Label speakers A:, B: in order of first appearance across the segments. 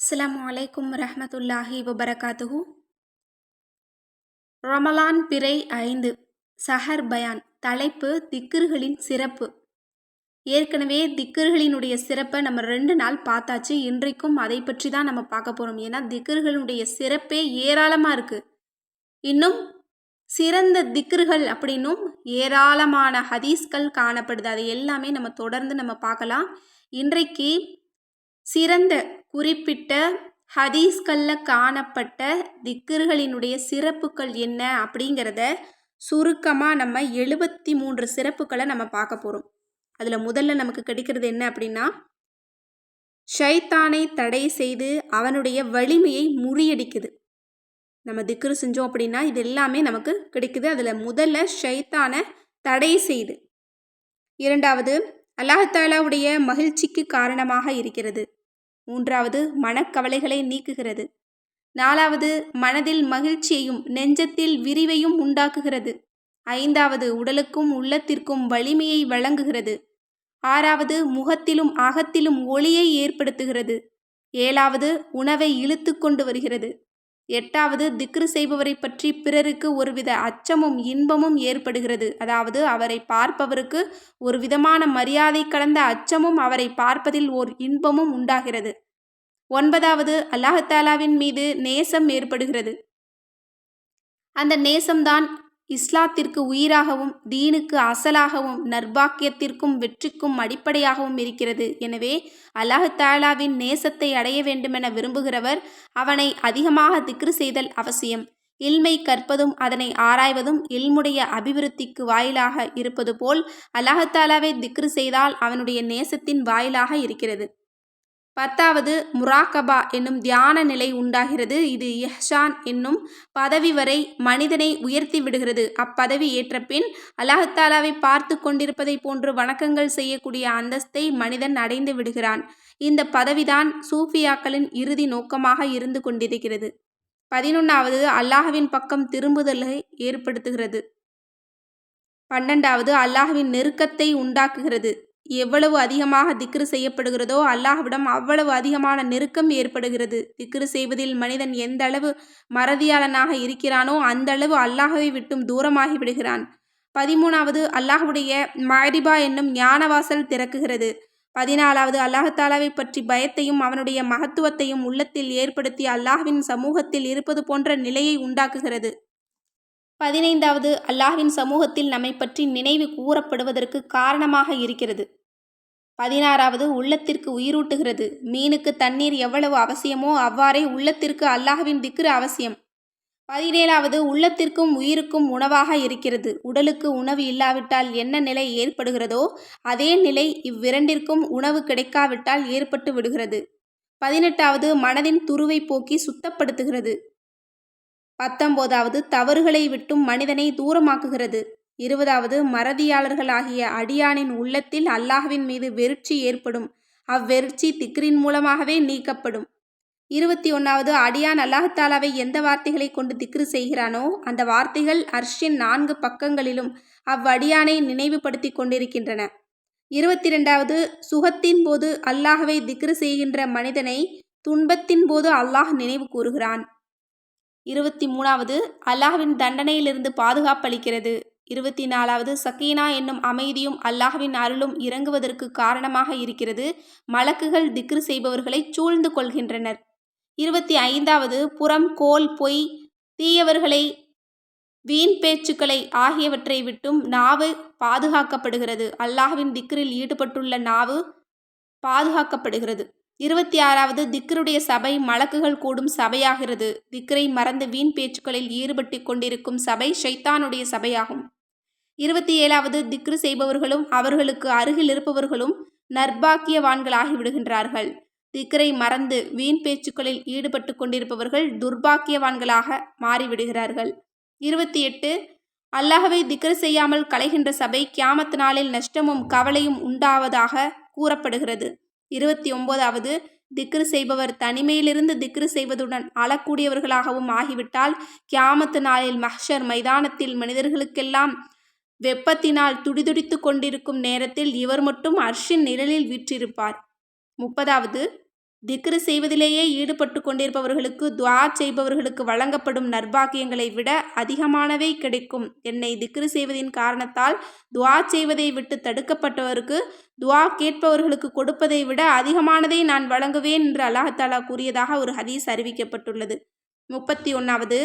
A: அஸ்லாம் அலைக்கும் ரஹமத்துல்லாஹி வபரகாத்துஹு. ரமலான் பிறை ஐந்து. சஹர் பயான். தலைப்பு திக்கர்களின் சிறப்பு. ஏற்கனவே திக்கர்களினுடைய சிறப்பை நம்ம ரெண்டு நாள் பார்த்தாச்சு. இன்றைக்கும் அதை பற்றி தான் நம்ம பார்க்க போகிறோம் ஏன்னா திக்கர்களுடைய சிறப்பே ஏராளமாக இருக்குது இன்னும் சிறந்த திக்கர்கள் அப்படின்னும் ஏராளமான ஹதீஸ்கள் காணப்படுது. அது எல்லாமே நம்ம தொடர்ந்து நம்ம பார்க்கலாம். இன்றைக்கு சிறந்த குறிப்பிட்ட ஹதீஸ்களில் காணப்பட்ட திக்ருகளினுடைய சிறப்புகள் என்ன அப்படிங்கிறத சுருக்கமாக நம்ம எழுபத்தி மூன்று சிறப்புகளை நம்ம பார்க்க போகிறோம் அதில் முதல்ல நமக்கு கிடைக்கிறது என்ன அப்படின்னா ஷைத்தானை தடை செய்து அவனுடைய வலிமையை முறியடிக்குது. நம்ம திக்ரு செஞ்சோம் அப்படின்னா இது எல்லாமே நமக்கு கிடைக்குது. அதில் முதல்ல ஷைத்தானை தடை செய்து. இரண்டாவது அல்லாஹாலாவுடைய மகிழ்ச்சிக்கு காரணமாக இருக்கிறது. மூன்றாவது மனக்கவலைகளை நீக்குகிறது. நாலாவது மனதில் மகிழ்ச்சியையும் நெஞ்சத்தில் விரிவையும் உண்டாக்குகிறது. ஐந்தாவது உடலுக்கும் உள்ளத்திற்கும் வலிமையை வழங்குகிறது. ஆறாவது முகத்திலும் அகத்திலும் ஒளியை ஏற்படுத்துகிறது. ஏழாவது உணவை இழுத்து கொண்டு வருகிறது. எட்டாவது திக்ரு செய்பவரை பற்றி பிறருக்கு ஒருவித அச்சமும் இன்பமும் ஏற்படுகிறது. அதாவது அவரை பார்ப்பவருக்கு ஒரு விதமான மரியாதை கலந்த அச்சமும் அவரை பார்ப்பதில் ஓர் இன்பமும் உண்டாகிறது. ஒன்பதாவது அல்லாஹாலாவின் மீது நேசம் ஏற்படுகிறது. அந்த நேசம்தான் இஸ்லாத்திற்கு உயிராகவும் தீனுக்கு அசலாகவும் நர்பாக்கியத்திற்கும் வெற்றிக்கும் அடிப்படையாகவும் இருக்கிறது. எனவே அல்லாஹாலாவின் நேசத்தை அடைய வேண்டுமென விரும்புகிறவர் அவனை அதிகமாக திக்ரு செய்தல் அவசியம். இல்மை கற்பதும் அதனை ஆராய்வதும் இல்முடைய அபிவிருத்திக்கு வாயிலாக இருப்பது போல் அல்லாஹாலாவை திக்ரு செய்தால் அவனுடைய நேசத்தின் வாயிலாக இருக்கிறது. பத்தாவது முராக்கபா என்னும் தியான நிலை உண்டாகிறது. இது இஹ்ஷான் என்னும் பதவி வரை மனிதனை உயர்த்தி விடுகிறது. அப்பதவி ஏற்ற பின் அல்லாஹாலாவை பார்த்து கொண்டிருப்பதை போன்று வணக்கங்கள் செய்யக்கூடிய அந்தஸ்தை மனிதன் அடைந்து விடுகிறான். இந்த பதவிதான் சூஃபியாக்களின் இறுதி நோக்கமாக இருந்து கொண்டிருக்கிறது. பதினொன்றாவது அல்லாஹுவின் பக்கம் திரும்புதலை ஏற்படுத்துகிறது. பன்னெண்டாவது அல்லாஹுவின் நெருக்கத்தை உண்டாக்குகிறது. எவ்வளவு அதிகமாக திக்ரு செய்யப்படுகிறதோ அல்லாஹ்விடம் அவ்வளவு அதிகமான நெருக்கம் ஏற்படுகிறது. திக்ரு செய்வதில் மனிதன் எந்த அளவு மறதியாளனாக இருக்கிறானோ அந்த அளவு அல்லாஹவை விட்டும் தூரமாகி விடுகிறான். பதிமூணாவது அல்லாஹுடைய மாரிபா என்னும் ஞானவாசல் திறக்குகிறது. பதினாலாவது அல்லாஹாலாவை பற்றி பயத்தையும் அவனுடைய மகத்துவத்தையும் உள்ளத்தில் ஏற்படுத்தி அல்லாஹ்வின் சமூகத்தில் இருப்பது போன்ற நிலையை உண்டாக்குகிறது. பதினைந்தாவது அல்லாஹ்வின் சமூகத்தில் நம்மை பற்றி நினைவு கூறப்படுவதற்கு காரணமாக இருக்கிறது. பதினாறாவது உள்ளத்திற்கு உயிரூட்டுகிறது. மீனுக்கு தண்ணீர் எவ்வளவு அவசியமோ அவ்வாறே உள்ளத்திற்கு அல்லாஹ்வின் திக்ரு அவசியம். பதினேழாவது உள்ளத்திற்கும் உயிருக்கும் உணவாக இருக்கிறது. உடலுக்கு உணவு இல்லாவிட்டால் என்ன நிலை ஏற்படுகிறதோ அதே நிலை இவ்விரண்டிற்கும் உணவு கிடைக்காவிட்டால் ஏற்பட்டு விடுகிறது. பதினெட்டாவது மனதின் துருவை போக்கி சுத்தப்படுத்துகிறது. பத்தொம்போதாவது தவறுகளை விட்டும் மனிதனை தூரமாக்குகிறது. இருபதாவது மறதியாளர்களாகிய அடியானின் உள்ளத்தில் அல்லாஹ்வின் மீது வெறுச்சி ஏற்படும். அவ்வெறுச்சி திக்ரின் மூலமாகவே நீக்கப்படும். இருபத்தி ஒன்றாவது அடியான் அல்லாஹாலாவை எந்த வார்த்தைகளை கொண்டு திக்ரு செய்கிறானோ அந்த வார்த்தைகள் அர்ஷின் நான்கு பக்கங்களிலும் அவ்வடியானை நினைவுபடுத்தி கொண்டிருக்கின்றன. இருபத்தி ரெண்டாவது சுகத்தின் போது அல்லாஹவை திக்ரு செய்கின்ற மனிதனை துன்பத்தின் போது அல்லாஹ் நினைவு கூறுகிறான். இருபத்தி மூணாவது அல்லாஹ்வின் தண்டனையிலிருந்து பாதுகாப்பளிக்கிறது. இருபத்தி நாலாவது சக்கீனா என்னும் அமைதியும் அல்லாஹ்வின் அருளும் இறங்குவதற்கு காரணமாக இருக்கிறது. மலக்குகள் திக்ரு செய்பவர்களை சூழ்ந்து கொள்கின்றனர். இருபத்தி ஐந்தாவது புறம் கோல் பொய் தீயவர்களை வீண் பேச்சுக்களை ஆகியவற்றை விட்டும் நாவு பாதுகாக்கப்படுகிறது. அல்லாஹ்வின் திக்ரில் ஈடுபட்டுள்ள நாவு பாதுகாக்கப்படுகிறது. இருபத்தி ஆறாவது திக்ருடைய சபை மலக்குகள் கூடும் சபையாகிறது. திக்ரை மறந்து வீண் பேச்சுக்களில் ஈடுபட்டு கொண்டிருக்கும் சபை ஷைத்தானுடைய சபையாகும். இருபத்தி ஏழாவது திக்ரு செய்பவர்களும் அவர்களுக்கு அருகில் இருப்பவர்களும் நர்பாக்கியவான்களாகி விடுகின்றார்கள் திக்ரை மறந்து வீண் பேச்சுக்களில் ஈடுபட்டு கொண்டிருப்பவர்கள் துர்பாக்கியவான்களாக மாறிவிடுகிறார்கள். இருபத்தி எட்டு அல்லாஹவை திக்ரு செய்யாமல் கலைகின்ற சபை கியாமத்து நாளில் நஷ்டமும் கவலையும் உண்டாவதாக கூறப்படுகிறது. இருபத்தி ஒன்பதாவது திக்ரு செய்பவர் தனிமையிலிருந்து திக்ரு செய்வதுடன் அழக்கூடியவர்களாகவும் ஆகிவிட்டால் கியாமத்து நாளில் மஹ்ஷர் மைதானத்தில் மனிதர்களுக்கெல்லாம் வெப்பத்தினால் துடிதுடித்து கொண்டிருக்கும் நேரத்தில் இவர் மட்டும் அர்ஷின் நிழலில் வீற்றிருப்பார். முப்பதாவது திக்ரு செய்வதிலேயே ஈடுபட்டு கொண்டிருப்பவர்களுக்கு துவா செய்பவர்களுக்கு வழங்கப்படும் நற்பாக்கியங்களை விட அதிகமானவை கிடைக்கும். என்னை திக்ரு செய்வதின் காரணத்தால் துவா செய்வதை விட்டு தடுக்கப்பட்டவருக்கு துவா கேட்பவர்களுக்கு கொடுப்பதை விட அதிகமானதை நான் வழங்குவேன் என்று அல்லாஹாலா கூறியதாக ஒரு ஹதீஸ் அறிவிக்கப்பட்டுள்ளது. முப்பத்தி ஒன்றாவது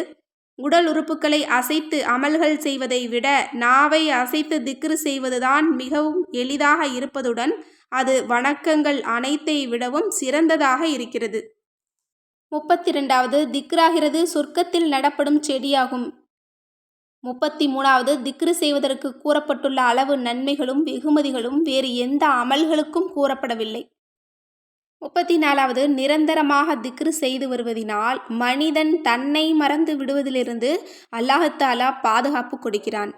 A: உடல் உறுப்புகளை அசைத்து அமல்கள் செய்வதை விட நாவை அசைத்து திக்ரு செய்வதுதான் மிகவும் எளிதாக இருப்பதுடன் அது வணக்கங்கள் அனைத்தை விடவும் சிறந்ததாக இருக்கிறது. முப்பத்தி ரெண்டாவது திக்ராகிறது சொர்க்கத்தில் நடப்படும் செடியாகும். முப்பத்தி மூணாவது திக்ரு செய்வதற்கு கூறப்பட்டுள்ள அளவு நன்மைகளும் வெகுமதிகளும் வேறு எந்த அமல்களுக்கும் கூறப்படவில்லை. முப்பத்தி நாலாவது நிரந்தரமாக திக்ரு செய்து வருவதினால் மனிதன் தன்னை மறந்து விடுவதிலிருந்து அல்லாஹத்தாலா பாதுகாப்பு கொடுக்கிறான்.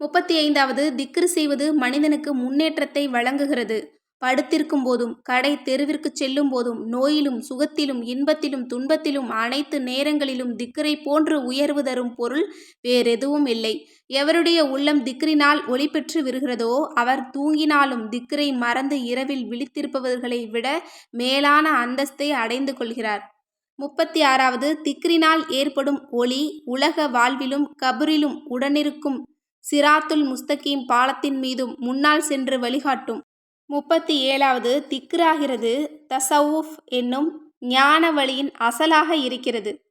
A: முப்பத்தி ஐந்தாவது திக்ரு செய்வது மனிதனுக்கு முன்னேற்றத்தை வழங்குகிறது. படுத்திருக்கும் போதும் கடை தெருவிற்கு செல்லும் போதும் நோயிலும் சுகத்திலும் இன்பத்திலும் துன்பத்திலும் அனைத்து நேரங்களிலும் திக்கரை போன்று உயர்வு தரும் பொருள் வேறெதுவும் இல்லை. எவருடைய உள்ளம் திக்ரினால் ஒளி பெற்று விருகிறதோ அவர் தூங்கினாலும் திக்கரை மறந்து இரவில் விழித்திருப்பவர்களை விட மேலான அந்தஸ்தை அடைந்து கொள்கிறார். முப்பத்தி ஆறாவது திக்ரினால் ஏற்படும் ஒளி உலக வாழ்விலும் கபரிலும் உடனிருக்கும் சிராத்துல் முஸ்தகீம் பாலத்தின் மீதும் முன்னால் சென்று வழிகாட்டும். முப்பத்தி ஏழாவது திக்ராகிறது தசவுஃப் என்னும் ஞான வழியின் அசலாக இருக்கிறது.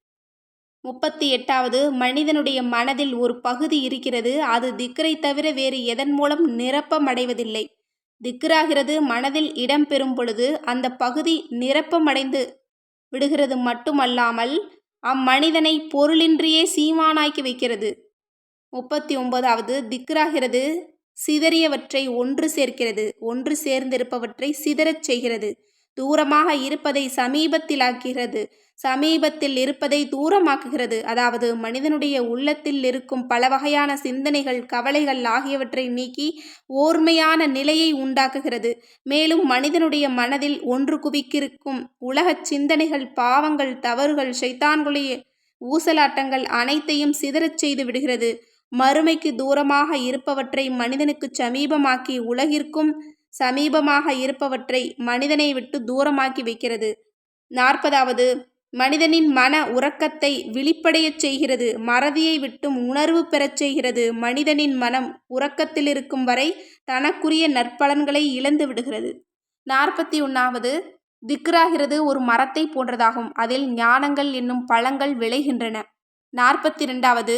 A: முப்பத்தி எட்டாவது மனிதனுடைய மனதில் ஒரு பகுதி இருக்கிறது. அது திக்ரை தவிர வேறு எதன் மூலம் நிரப்பமடைவதில்லை. திக்ராகிறது மனதில் இடம் பெறும் பொழுது அந்த பகுதி நிரப்பமடைந்து விடுகிறது மட்டுமல்லாமல் அம்மனிதனை பொருளின்றியே சீமானாக்கி வைக்கிறது. முப்பத்தி ஒன்பதாவது திக்ராகிறது சிதறியவற்றை ஒன்று சேர்க்கிறது. ஒன்று சேர்ந்திருப்பவற்றை சிதறச் செய்கிறது. தூரமாக இருப்பதை சமீபத்திலாக்குகிறது. சமீபத்தில் இருப்பதை தூரமாக்குகிறது. அதாவது மனிதனுடைய உள்ளத்தில் இருக்கும் பல வகையான சிந்தனைகள் கவலைகள் ஆகியவற்றை நீக்கி ஓர்மையான நிலையை உண்டாக்குகிறது. மேலும் மனிதனுடைய மனதில் ஒன்று குவிக்கிருக்கும் உலகச் சிந்தனைகள் பாவங்கள் தவறுகள் சைத்தான்களுடைய ஊசலாட்டங்கள் அனைத்தையும் சிதறச் செய்து விடுகிறது. மறுமைக்கு தூரமாக இருப்பவற்றை மனிதனுக்கு சமீபமாக்கி உலகிற்கும் சமீபமாக இருப்பவற்றை மனிதனை விட்டு தூரமாக்கி வைக்கிறது. நாற்பதாவது மனிதனின் மன உறக்கத்தை விழிப்படையச் செய்கிறது. மறதியை விட்டும் உணர்வு பெறச் செய்கிறது. மனிதனின் மனம் உறக்கத்தில் இருக்கும் வரை தனக்குரிய நற்பலன்களை இழந்து விடுகிறது. நாற்பத்தி ஒன்றாவது திக்ராகிறது ஒரு மரத்தை போன்றதாகும். அதில் ஞானங்கள் என்னும் பழங்கள் விளைகின்றன. நாற்பத்தி ரெண்டாவது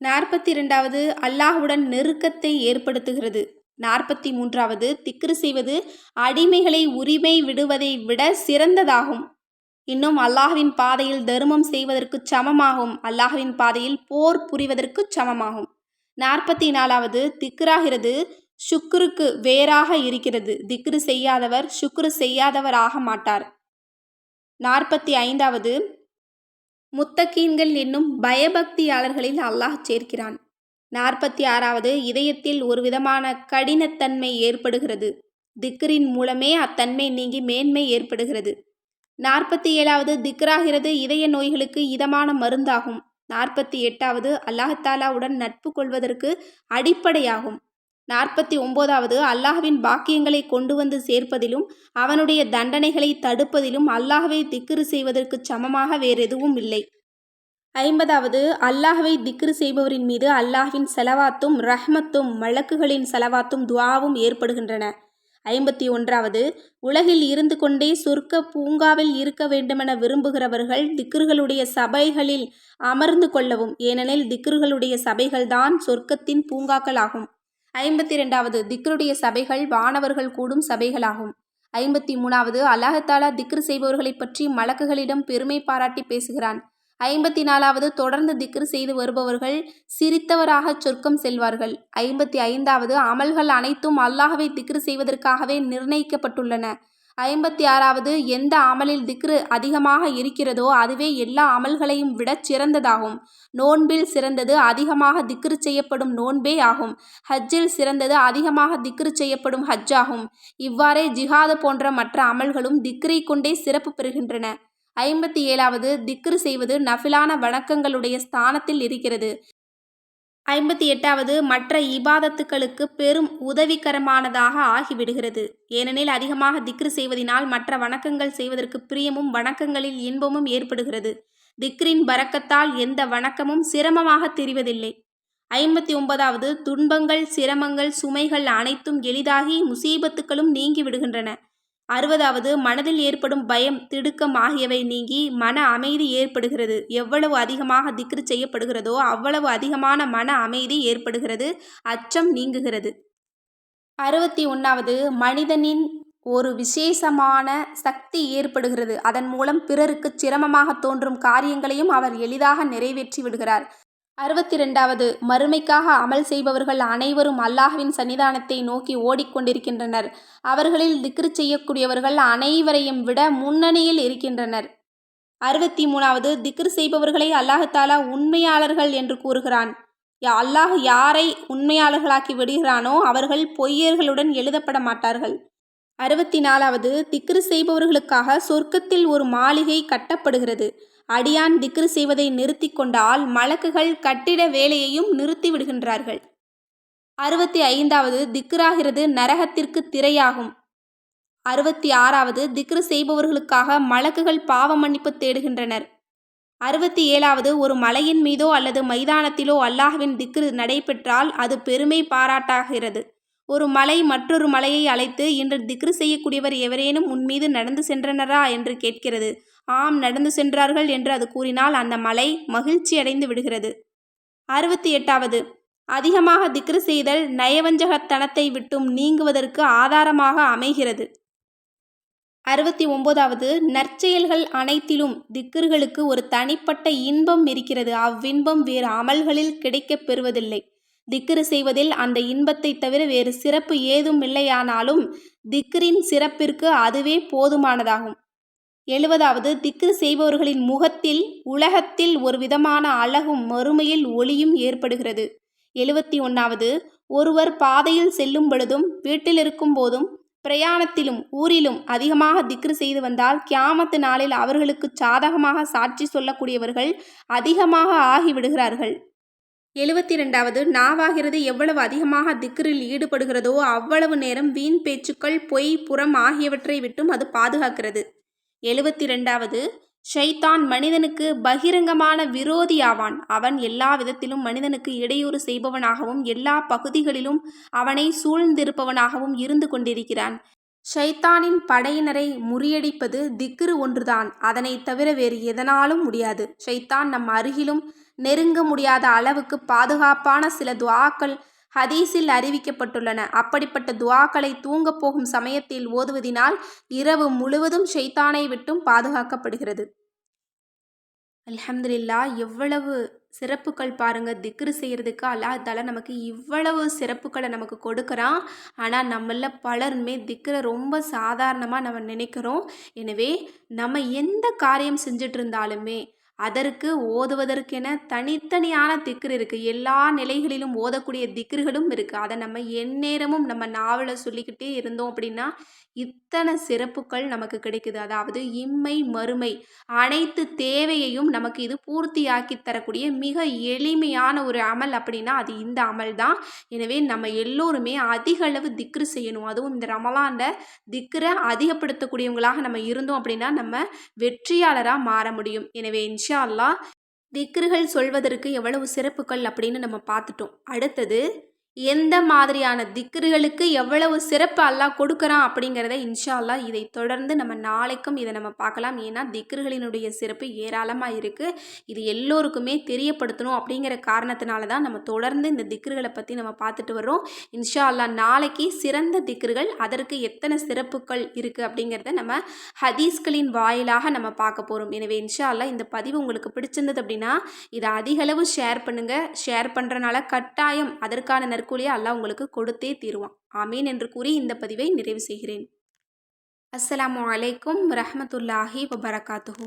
A: நாற்பத்தி ரெண்டாவது அல்லாஹுடன் நெருக்கத்தை ஏற்படுத்துகிறது. நாற்பத்தி மூன்றாவது திக்ரு செய்வது அடிமைகளை உரிமை விடுவதை விட சிறந்ததாகும். இன்னும் அல்லாஹுவின் பாதையில் தர்மம் செய்வதற்கு சமமாகும். அல்லாஹுவின் பாதையில் போர் புரிவதற்கு சமமாகும். நாற்பத்தி நாலாவது திக்ராகிறது சுக்ருக்கு வேறாக இருக்கிறது. திக்ரு செய்யாதவர் சுக்ரு செய்யாதவர் ஆக மாட்டார். நாற்பத்தி ஐந்தாவது முத்தகீன்கள் என்னும் பயபக்தியாளர்களில் அல்லாஹ் சேர்க்கிறான். நாற்பத்தி ஆறாவது இதயத்தில் ஒரு விதமான கடினத்தன்மை ஏற்படுகிறது. திக்ரின் மூலமே அத்தன்மை நீங்கி மேன்மை ஏற்படுகிறது. நாற்பத்தி ஏழாவது திக்ராகிறது இதய நோய்களுக்கு இதமான மருந்தாகும். நாற்பத்தி எட்டாவது அல்லாஹாலாவுடன் நட்பு கொள்வதற்கு அடிப்படையாகும். நாற்பத்தி ஒன்பதாவது அல்லாஹ்வின் பாக்கியங்களை கொண்டு வந்து சேர்ப்பதிலும் அவனுடைய தண்டனைகளை தடுப்பதிலும் அல்லாஹ்வை திக்ரு செய்வதற்கு சமமாக வேறெதுவும் இல்லை. ஐம்பதாவது அல்லாஹ்வை திக்ரு செய்பவரின் மீது அல்லாஹ்வின் செலவாத்தும் ரஹ்மத்தும் மலக்குகளின் செலவாத்தும் துவாவும் ஏற்படுகின்றன. ஐம்பத்தி ஒன்றாவது உலகில் இருந்து கொண்டே சொர்க்க பூங்காவில் இருக்க வேண்டுமென விரும்புகிறவர்கள் திக்ருகளுடைய சபைகளில் அமர்ந்து கொள்ளவும் ஏனெனில் திக்ருகளுடைய சபைகள்தான் சொர்க்கத்தின் பூங்காக்களாகும். ஐம்பத்தி ரெண்டாவது திக்ருடைய சபைகள் வானவர்கள் கூடும் சபைகளாகும். ஐம்பத்தி மூணாவது அல்லாஹத்தாலா திக்ரு செய்பவர்களை பற்றி மலக்குகளிடம் பெருமை பாராட்டி பேசுகிறான். ஐம்பத்தி நாலாவது தொடர்ந்து திக்ரு செய்து வருபவர்கள் சிரித்தவராக சொர்க்கம் செல்வார்கள். ஐம்பத்தி ஐந்தாவது அமல்கள் அனைத்தும் அல்லாஹவை திக்ரு செய்வதற்காகவே நிர்ணயிக்கப்பட்டுள்ளன. ஐம்பத்தி ஆறாவது எந்த அமலில் திக்ரு அதிகமாக இருக்கிறதோ அதுவே எல்லா அமல்களையும் விட சிறந்ததாகும். நோன்பில் சிறந்தது அதிகமாக திக்ரு செய்யப்படும் நோன்பே ஆகும். ஹஜ்ஜில் சிறந்தது அதிகமாக திக்ரு செய்யப்படும் ஹஜ் ஆகும் இவ்வாறே ஜிஹாது போன்ற மற்ற அமல்களும் திக்ரை கொண்டே சிறப்பு பெறுகின்றன. ஐம்பத்தி ஏழாவது திக்ரு செய்வது நஃபிலான வணக்கங்களுடைய ஸ்தானத்தில் இருக்கிறது. ஐம்பத்தி எட்டாவது மற்ற இபாதத்துக்களுக்கு பெரும் உதவிகரமானதாக ஆகிவிடுகிறது. ஏனெனில் அதிகமாக திக்ரு செய்வதினால் மற்ற வணக்கங்கள் செய்வதற்கு பிரியமும் வணக்கங்களில் இன்பமும் ஏற்படுகிறது. திக்ரின் பறக்கத்தால் எந்த வணக்கமும் சிரமமாக தெரிவதில்லை. ஐம்பத்தி ஒன்பதாவது துன்பங்கள் சிரமங்கள் சுமைகள் அனைத்தும் எளிதாகி முசீபத்துக்களும் நீங்கி விடுகின்றன அறுபதாவது மனதில் ஏற்படும் பயம் திடுக்கம் ஆகியவை நீங்கி மன அமைதி ஏற்படுகிறது. எவ்வளவு அதிகமாக திக்ரு செய்யப்படுகிறதோ அவ்வளவு அதிகமான மன அமைதி ஏற்படுகிறது. அச்சம் நீங்குகிறது. அறுபத்தி ஒன்றாவது மனிதனின் ஒரு விசேஷமான சக்தி ஏற்படுகிறது. அதன் மூலம் பிறருக்கு சிரமமாக தோன்றும் காரியங்களையும் அவர் எளிதாக நிறைவேற்றி விடுகிறார். அறுபத்தி ரெண்டாவது மறுமைக்காக அமல் செய்பவர்கள் அனைவரும் அல்லாஹ்வின் சன்னிதானத்தை நோக்கி ஓடிக்கொண்டிருக்கின்றனர். அவர்களில் திக்ரு செய்யக்கூடியவர்கள் அனைவரையும் விட முன்னணியில் இருக்கின்றனர். அறுபத்தி மூணாவது திக்ரு செய்பவர்களை அல்லாஹாலா உண்மையாளர்கள் என்று கூறுகிறான். அல்லாஹ் யாரை உண்மையாளர்களாக்கி விடுகிறானோ அவர்கள் பொய்யர்களுடன் எழுதப்பட மாட்டார்கள். அறுபத்தி நாலாவது திக்ரு செய்பவர்களுக்காக சொர்க்கத்தில் ஒரு மாளிகை கட்டப்படுகிறது. அடியான் திக்ரு செய்வதை நிறுத்தி கொண்டால் மலக்குகள் கட்டிட வேலையையும் நிறுத்தி விடுகின்றார்கள். அறுபத்தி ஐந்தாவது திக்ராகிறது நரகத்திற்கு திரையாகும். அறுபத்தி ஆறாவது திக்ரு செய்பவர்களுக்காக மலக்குகள் பாவ மன்னிப்பு தேடுகின்றனர். அறுபத்தி ஏழாவது ஒரு மலையின் மீதோ அல்லது மைதானத்திலோ அல்லாஹ்வின் திக்ரு நடைபெற்றால் அது பெருமை பாராட்டாகிறது. ஒரு மலை மற்றொரு மலையை அழைத்து இன்று திக்ரு செய்யக்கூடியவர் எவரேனும் உன் மீது நடந்து சென்றனரா என்று கேட்கிறது. ஆம் நடந்து சென்றார்கள் என்று அது கூறினால் அந்த மலை மகிழ்ச்சியடைந்து விடுகிறது. அறுபத்தி எட்டாவது அதிகமாக திக்ரு செய்தல் நயவஞ்சகத்தனத்தை விட்டும் நீங்குவதற்கு ஆதாரமாக அமைகிறது. அறுபத்தி ஒன்பதாவது நற்செயல்கள் அனைத்திலும் திக்ர்களுக்கு ஒரு தனிப்பட்ட இன்பம் இருக்கிறது. அவ்வின்பம் வேறு அமல்களில் கிடைக்கப் பெறுவதில்லை. திக்ரு செய்வதில் அந்த இன்பத்தை தவிர வேறு சிறப்பு ஏதும் இல்லையானாலும் திக்ரின் சிறப்பிற்கு அதுவே போதுமானதாகும். எழுபதாவது திக்ரு செய்பவர்களின் முகத்தில் உலகத்தில் ஒரு விதமான அழகும் மறுமையில் ஒளியும் ஏற்படுகிறது. எழுபத்தி ஒன்றாவது ஒருவர் பாதையில் செல்லும் பொழுதும் வீட்டில் இருக்கும் போதும் பிரயாணத்திலும் ஊரிலும் அதிகமாக திக்ரு செய்து வந்தால் கியாமத்து நாளில் அவர்களுக்கு சாதகமாக சாட்சி சொல்லக்கூடியவர்கள் அதிகமாக ஆகிவிடுகிறார்கள். எழுபத்தி ரெண்டாவது நாவாகிறது எவ்வளவு அதிகமாக திக்ரில் ஈடுபடுகிறதோ அவ்வளவு நேரம் வீண் பேச்சுக்கள் பொய் புறம் ஆகியவற்றை விட்டும் அது பாதுகாக்கிறது. எழுபத்தி ரெண்டாவது ஷைத்தான் மனிதனுக்கு பகிரங்கமான விரோதி ஆவான் அவன் எல்லா விதத்திலும் மனிதனுக்கு இடையூறு செய்பவனாகவும் எல்லா பகுதிகளிலும் அவனை சூழ்ந்திருப்பவனாகவும் இருந்து கொண்டிருக்கிறான். ஷைத்தானின் படையினரை முறியடிப்பது திக்ரு ஒன்றுதான். அதனை தவிர வேறு எதனாலும் முடியாது. ஷைத்தான் நம் அருகிலும் நெருங்க முடியாத அளவுக்கு பாதுகாப்பான சில துவாக்கள் ஹதீஸில் அறிவிக்கப்பட்டுள்ளன. அப்படிப்பட்ட துவாக்களை தூங்கப் போகும் சமயத்தில் ஓதுவதினால் இரவு முழுவதும் ஷைத்தானை விட்டும் பாதுகாக்கப்படுகிறது. அல்ஹம்துலில்லா எவ்வளவு சிறப்புகள் பாருங்கள் திக்ரு செய்கிறதுக்கு அல்லாஹால நமக்கு இவ்வளவு சிறப்புகளை நமக்கு கொடுக்குறான். ஆனால் நம்மள பலருமே திக்ரை ரொம்ப சாதாரணமாக நம்ம நினைக்கிறோம். எனவே நம்ம எந்த காரியம் செஞ்சிட்டு இருந்தாலுமே அதற்கு ஓதுவதற்கென தனித்தனியான திக்கர் இருக்குது எல்லா நிலைகளிலும் ஓதக்கூடிய திக்கர்களும் இருக்குது அதை நம்ம எந்நேரமும் நம்ம நாவலை சொல்லிக்கிட்டே இருந்தோம் அப்படின்னா இத்தனை சிறப்புகள் நமக்கு கிடைக்குது. அதாவது இம்மை மறுமை அனைத்து தேவையையும் நமக்கு இது பூர்த்தியாக்கி தரக்கூடிய மிக எளிமையான ஒரு அமல் அப்படின்னா அது இந்த அமல் தான். எனவே நம்ம எல்லோருமே அதிக அளவு திக்ரு செய்யணும். அதுவும் இந்த ரமலாண்ட திக்ரை அதிகப்படுத்தக்கூடியவங்களாக நம்ம இருந்தோம் அப்படின்னா நம்ம வெற்றியாளராக மாற முடியும். எனவே இன்ஷா அல்லா திக்ருகள் சொல்வதற்கு எவ்வளவு சிறப்புகள் அப்படின்னு நம்ம பார்த்துட்டோம். அடுத்தது எந்த மாதிரியான திக்ருகளுக்கு எவ்வளவு சிறப்பு அல்லாஹ் கொடுக்குறான் அப்படிங்கிறத இன்ஷா அல்லா இதை தொடர்ந்து நம்ம நாளைக்கும் இதை நம்ம பார்க்கலாம். ஏன்னா திக்ருகளினுடைய சிறப்பு ஏராளமாக இருக்குது இது எல்லோருக்குமே தெரியப்படுத்தணும் அப்படிங்கிற காரணத்தினால தான் நம்ம தொடர்ந்து இந்த திக்ருகளை பற்றி நம்ம பார்த்துட்டு வரோம் இன்ஷா அல்லா நாளைக்கு சிறந்த திக்ருகள் அதற்கு எத்தனை சிறப்புகள் இருக்குது அப்படிங்கிறத நம்ம ஹதீஸ்களின் வாயிலாக நம்ம பார்க்க போகிறோம் எனவே இன்ஷா அல்லா இந்த பதிவு உங்களுக்கு பிடிச்சிருந்தது அப்படின்னா இதை அதிகளவு ஷேர் பண்ணுங்கள் ஷேர் பண்ணுறனால கட்டாயம் அதற்கான நற்கூலியை அல்லாஹ் உங்களுக்கு கொடுத்தே தீருவான். ஆமீன் என்று கூறி இந்த பதிவை நிறைவு செய்கிறேன். அஸ்லாம் அலைக்கும் ரஹமத்துல்லாஹி வபரகாத்துஹூ.